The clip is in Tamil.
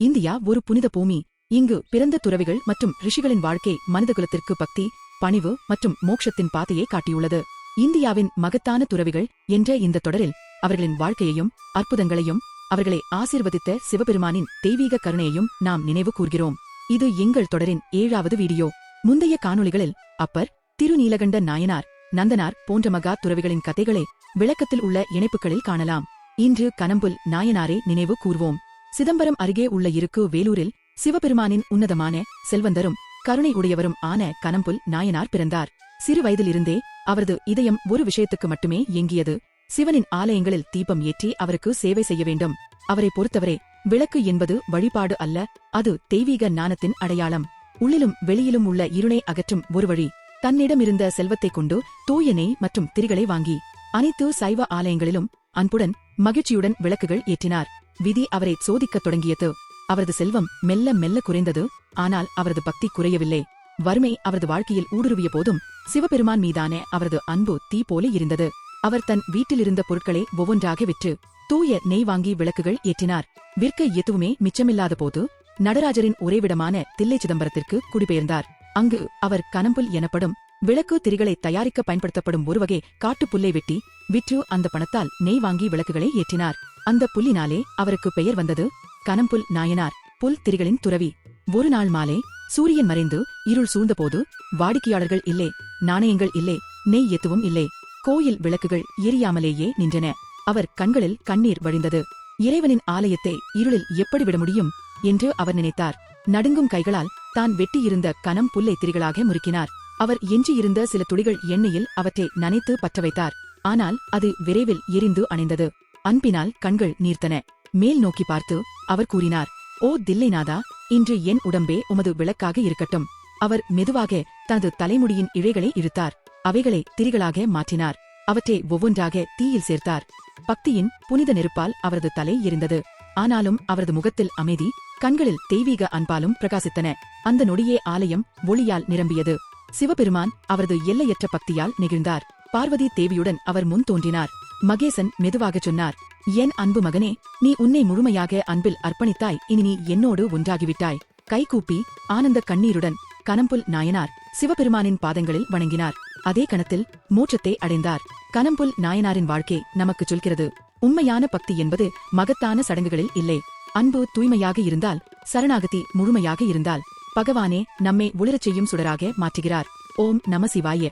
இந்தியா ஒரு புனித பூமி. இங்கு பிறந்த துறவிகள் மற்றும் ரிஷிகளின் வாழ்க்கை மனிதகுலத்திற்கு பக்தி பணிவு மற்றும் மோட்சத்தின் பாதையை காட்டியுள்ளது. இந்தியாவின் மகத்தான துறவிகள் என்ற இந்த தொடரில் அவர்களின் வாழ்க்கையையும் அற்புதங்களையும் அவர்களை ஆசிர்வதித்த சிவபெருமானின் தெய்வீக கருணையையும் நாம் நினைவு கூர்கிறோம். இது எங்கள் தொடரின் ஏழாவது வீடியோ. முந்தைய காணொளிகளில் அப்பர் திருநீலகண்ட நாயனார் நந்தனார் போன்ற மகா துறவிகளின் கதைகளை விளக்கத்தில் உள்ள இணைப்புகளில் காணலாம். இன்று கனம்புல் நாயனாரை நினைவு கூர்வோம். சிதம்பரம் அருகே உள்ள இருக்கு வேலூரில் சிவபெருமானின் உன்னதமான செல்வந்தரும் கருணை உடையவரும் ஆன கனம்புல் நாயனார் பிறந்தார். சிறு வயதிலிருந்தே அவரது இதயம் ஒரு விஷயத்துக்கு மட்டுமே ஏங்கியது. சிவனின் ஆலயங்களில் தீபம் ஏற்றி அவருக்கு சேவை செய்ய வேண்டும். அவரை பொறுத்தவரை விளக்கு என்பது வழிபாடு அல்ல அது தெய்வீக ஞானத்தின் அடையாளம். உள்ளிலும் வெளியிலும் உள்ள இருளை அகற்றும் ஒரு வழி. தன்னிடமிருந்த செல்வத்தைக் கொண்டு தூய நெய் மற்றும் திரிகளை வாங்கி அனைத்து சைவ ஆலயங்களிலும் அன்புடன் மகிழ்ச்சியுடன் விளக்குகள் ஏற்றினார். விதி அவரை சோதிக்கத் தொடங்கியது. அவரது செல்வம் மெல்ல மெல்ல குறைந்தது. ஆனால் அவரது பக்தி குறையவில்லை. வறுமை அவரது வாழ்க்கையில் ஊடுருவிய போதும் சிவபெருமான் மீதான அவரது அன்பு தீ போல இருந்தது. அவர் தன் வீட்டிலிருந்த பொருட்களை ஒவ்வொன்றாக விற்று தூய நெய் வாங்கி விளக்குகள் ஏற்றினார். விற்க எதுவுமே மிச்சமில்லாத போது நடராஜரின் ஒரேவிடமான தில்லை சிதம்பரத்திற்கு குடிபெயர்ந்தார். அங்கு அவர் கனம்புல் எனப்படும் விளக்கு திரிகளை தயாரிக்க பயன்படுத்தப்படும் ஒரு வகை காட்டுப்புல்லை வெட்டி விற்று அந்த பணத்தால் நெய் வாங்கி விளக்குகளை ஏற்றினார். அந்த புல்லினாலே அவருக்கு பெயர் வந்தது கனம்புல் நாயனார். புல் திரிகளின் துறவி. ஒரு நாள் மாலை சூரியன் மறைந்து இருள் சூழ்ந்தபோது வாடிக்கையாளர்கள் இல்லை நாணயங்கள் இல்லை நெய் எதுவும் இல்லை கோயில் விளக்குகள் எரியாமலேயே நின்றன அவர் கண்களில் கண்ணீர் வழிந்தது. இறைவனின் ஆலயத்தை இருளில் எப்படி விட முடியும் என்று அவர் நினைத்தார். நடுங்கும் கைகளால் தான் வெட்டியிருந்த கனம் புல்லை திரிகளாக முறுக்கினார். அவர் எஞ்சியிருந்த சில துளிகள் எண்ணெயில் அவற்றை நனைத்து பற்ற வைத்தார் ஆனால் அது விரைவில் எரிந்து அணைந்தது. அன்பினால் கண்கள் நீர்த்தன. மேல் நோக்கி பார்த்து அவர் கூறினார் ஓ தில்லைநாதா இன்று என் உடம்பே உமது விளக்காக இருக்கட்டும். அவர் மெதுவாக தனது தலைமுடியின் இழைகளை இழுத்தார். அவைகளை திரிகளாக மாற்றினார். அவற்றை ஒவ்வொன்றாக தீயில் சேர்த்தார். பக்தியின் புனித நெருப்பால் அவரது தலை எரிந்தது. ஆனாலும் அவரது முகத்தில் அமைதி கண்களில் தெய்வீக அன்பாலும் பிரகாசித்தன. அந்த நொடியே ஆலயம் ஒளியால் நிரம்பியது. சிவபெருமான் அவரது எல்லையற்ற பக்தியால் நெகிழ்ந்தார். பார்வதி தேவியுடன் அவர் முன் தோன்றினார். மகேசன் மெதுவாகச் சொன்னார் என் அன்பு மகனே நீ உன்னை முழுமையாக அன்பில் அர்ப்பணித்தாய் இனி நீ என்னோடு ஒன்றாகிவிட்டாய். கைகூப்பி ஆனந்த கண்ணீருடன் கனம்புல் நாயனார் சிவபெருமானின் பாதங்களில் வணங்கினார். அதே கணத்தில் மோட்சத்தை அடைந்தார். கனம்புல் நாயனாரின் வாழ்க்கை நமக்கு சொல்கிறது உண்மையான பக்தி என்பது மகத்தான சடங்குகளில் இல்லை. அன்பு தூய்மையாக இருந்தால் சரணாகதி முழுமையாக இருந்தால். பகவானே நம்மை ஒளிரச் செய்யும் சுடராக மாற்றுகிறார். ஓம் நம சிவாய.